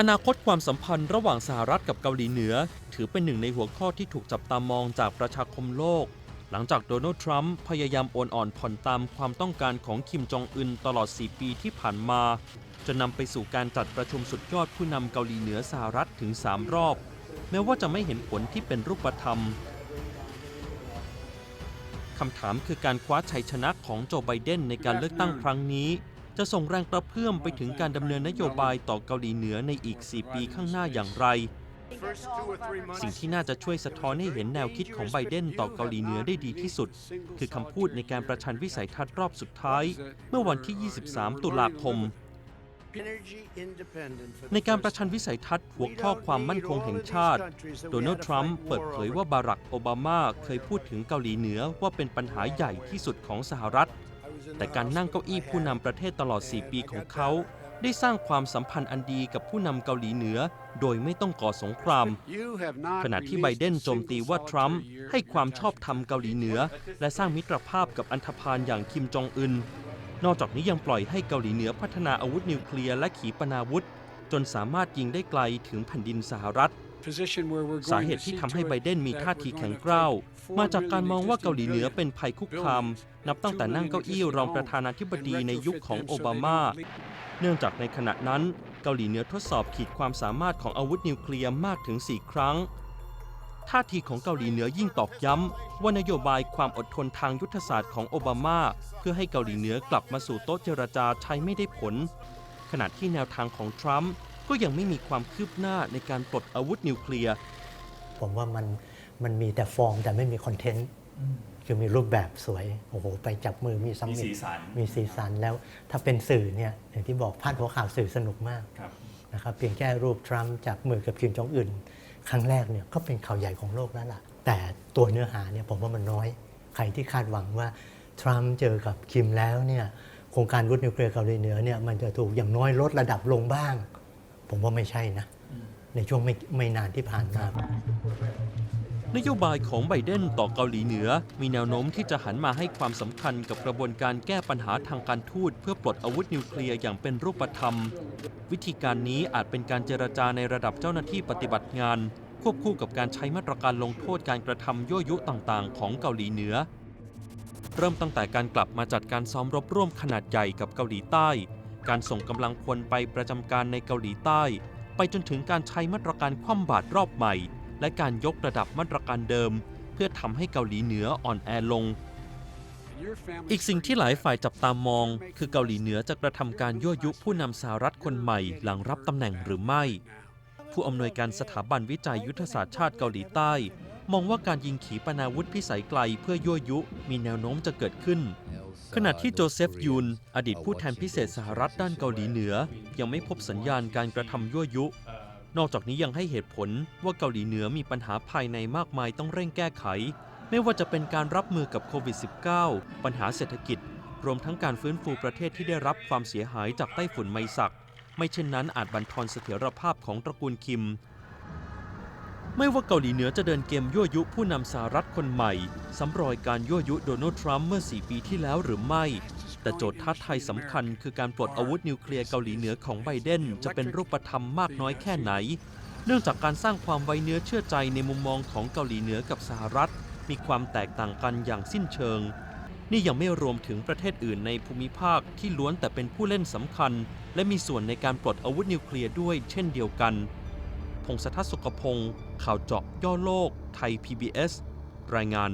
อนาคตความสัมพันธ์ระหว่างสหรัฐกับเกาหลีเหนือ ถือเป็นหนึ่งในหัวข้อที่ถูกจับตามองจากประชาคมโลก หลังจากโดนัลด์ทรัมป์พยายามโอนอ่อนผ่อนตามความต้องการของคิมจองอึนตลอด 4 ปีที่ผ่านมา จนนำไปสู่การจัดประชุมสุดยอดผู้นำเกาหลีเหนือสหรัฐถึง 3 รอบ แม้ว่าจะไม่เห็นผลที่เป็นรูปธรรมคำถามคือการคว้าชัยชนะของโจไบเดนในการเลือกตั้งครั้งนี้ จะส่งแรงกระเพื่อมไปถึงการดำเนินนโยบายต่อเกาหลีเหนือในอีก 4 ปีข้างหน้าอย่างไร สิ่งที่น่าจะช่วยสะท้อนให้เห็นแนวคิดของไบเดนต่อเกาหลีเหนือได้ดีที่สุด คือคำพูดในการประชันวิสัยทัศน์รอบสุดท้าย เมื่อวันที่ 23 ตุลาคม ในการประชันวิสัยทัศน์หัวข้อความมั่นคงแห่งชาติ โดนัลด์ทรัมป์เปิดเผยว่าบารักโอบามาเคยพูดถึงเกาหลีเหนือว่าเป็นปัญหาใหญ่ที่สุดของสหรัฐ แต่การนั่งเก้าอี้ผู้นำประเทศตลอด 4 ปีของเขา ได้สร้างความสัมพันธ์อันดีกับผู้นำเกาหลีเหนือ โดยไม่ต้องก่อสงคราม ขณะที่ไบเดนโจมตีว่าทรัมป์ให้ความชอบธรรมเกาหลีเหนือ และสร้างมิตรภาพกับอันธพาลอย่างคิมจองอึน นอกจากนี้ยังปล่อยให้เกาหลีเหนือพัฒนาอาวุธนิวเคลียร์และขีปนาวุธ จนสามารถยิงได้ไกลถึงแผ่นดินสหรัฐ สาเหตุที่ทำให้ไบเดนมีท่าทีแข็งกร้าวมาจากการมองว่าเกาหลีเหนือเป็นภัยคุกคาม นับตั้งแต่นั่งเก้าอี้รองประธานาธิบดีในยุคของโอบามา เนื่องจากในขณะนั้น เกาหลีเหนือทดสอบขีดความสามารถของอาวุธนิวเคลียร์มากถึง 4 ครั้ง ท่าทีของเกาหลีเหนือยิ่งตอกย้ำว่านโยบายความอดทนทางยุทธศาสตร์ของโอบามา เพื่อให้เกาหลีเหนือกลับมาสู่โต๊ะเจรจาใช้ไม่ได้ผล ขณะที่แนวทางของทรัมป์ ก็ยังไม่มีความคืบหน้าในการปลดอาวุธนิวเคลียร์ ผมว่ามันมันมีแต่ฟอร์มแต่ไม่มีคอนเทนต์คือมีรูปแบบสวย โอ้โห ไปจับมือมีซัมมีมิตสีสันมีสีสันแล้ว ถ้าเป็นสื่อเนี่ยอย่างที่บอกพาดหัวข่าวสื่อสนุกมากครับ นะครับเพียงแค่รูปทรัมป์จับมือกับคิมจองอึนครั้งแรกเนี่ยก็เป็นข่าวใหญ่ของโลกแล้วล่ะ แต่ตัวเนื้อหาเนี่ยผมว่ามันน้อย ใครที่คาดหวังว่าทรัมป์เจอกับคิมแล้วเนี่ยโครงการอาวุธนิวเคลียร์เกาหลีเหนือเนี่ยมันจะถูกอย่างน้อยลดระดับลงบ้าง ผมว่าไม่ใช่นะ ในช่วงไม่ไม่นานที่ผ่านมานโยบายของไบเดนต่อเกาหลีเหนือ มีแนวโน้มที่จะหันมาให้ความสำคัญกับกระบวนการแก้ปัญหาทางการทูต เพื่อปลดอาวุธนิวเคลียร์อย่างเป็นรูปธรรม วิธีการนี้อาจเป็นการเจรจาในระดับเจ้าหน้าที่ปฏิบัติงาน ควบคู่กับการใช้มาตรการลงโทษการกระทำยั่วยุต่างๆ ของเกาหลีเหนือ เริ่มตั้งแต่การกลับมาจัดการซ้อมรบร่วมขนาดใหญ่กับเกาหลีใต้ การส่งกำลังพลไปประจำการในเกาหลีใต้ ไปจนถึงการใช้มาตรการคว่ำบาตรรอบใหม่ และการยกระดับมาตรการเดิม เพื่อทำให้เกาหลีเหนืออ่อนแอลง อีกสิ่งที่หลายฝ่ายจับตามอง คือเกาหลีเหนือจะกระทำการยั่วยุผู้นำสหรัฐคนใหม่หลังรับตำแหน่งหรือไม่ ผู้อำนวยการสถาบันวิจัยยุทธศาสตร์ชาติเกาหลีใต้ มองว่าการยิงขีปนาวุธพิสัยไกลเพื่อยั่วยุมีแนวโน้มจะเกิดขึ้น ขณะที่โจเซฟยูนอดีตผู้แทนพิเศษสหรัฐด้านเกาหลีเหนือ ยังไม่พบสัญญาณการกระทำยั่วยุ นอกจากนี้ยังให้เหตุผลว่าเกาหลีเหนือมีปัญหาภายในมากมายต้องเร่งแก้ไข ไม่ว่าจะเป็นการรับมือกับโควิด -19 ปัญหาเศรษฐกิจ รวมทั้งการฟื้นฟูประเทศที่ได้รับความเสียหายจากไต้ฝุ่นไมซัก ไม่เช่นนั้นอาจบั่นทอนเสถียรภาพของตระกูลคิม ไม่ว่าเกาหลีเหนือจะเดินเกมยั่วยุผู้นำสหรัฐคนใหม่ซ้ำรอยการยั่วยุโดนัลด์ทรัมป์เมื่อ 4 ปีที่แล้วหรือไม่ แต่โจทย์ท้าทายสำคัญคือการปลดอาวุธนิวเคลียร์เกาหลีเหนือของไบเดนจะเป็นรูปธรรมมากน้อยแค่ไหน เนื่องจากการสร้างความไว้เนื้อเชื่อใจในมุมมองของเกาหลีเหนือกับสหรัฐ มีความแตกต่างกันอย่างสิ้นเชิง นี่ยังไม่รวมถึงประเทศอื่นในภูมิภาคที่ล้วนแต่เป็นผู้เล่นสำคัญ และมีส่วนในการปลดอาวุธนิวเคลียร์ด้วย เช่นเดียวกัน พงศธรสุขพงศ์ข่าวเจาะย่อโลก ไทย PBS รายงาน